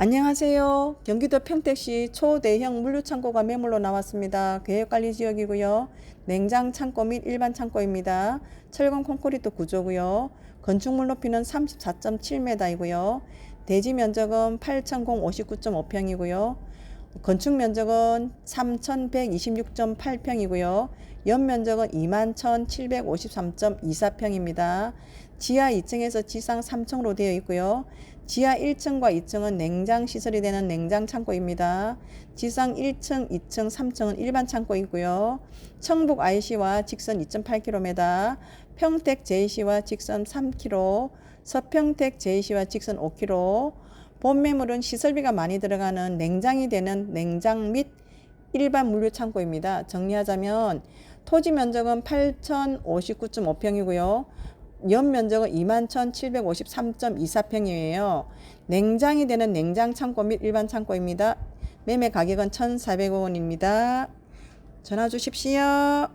안녕하세요. 경기도 평택시 초대형 물류창고가 매물로 나왔습니다. 계획관리지역이고요. 냉장 창고 및 일반 창고입니다. 철근 콘크리트 구조고요. 건축물 높이는 34.7m이고요. 대지 면적은 8,059.5평이고요. 건축 면적은 3,126.8평이고요. 연 면적은 21,753.24평입니다. 지하 2층에서 지상 3층으로 되어 있고요. 지하 1층과 2층은 냉장 시설이 되는 냉장 창고입니다. 지상 1층, 2층, 3층은 일반 창고이고요. 청북 IC와 직선 2.8km, 평택 JC와 직선 3km, 서평택 JC와 직선 5km, 본 매물은 시설비가 많이 들어가는 냉장이 되는 냉장 및 일반 물류 창고입니다. 정리하자면 토지 면적은 8,059.5평이고요. 연 면적은 21,753.24평이에요. 냉장이 되는 냉장 창고 및 일반 창고입니다. 매매 가격은 1,400원입니다. 전화 주십시오.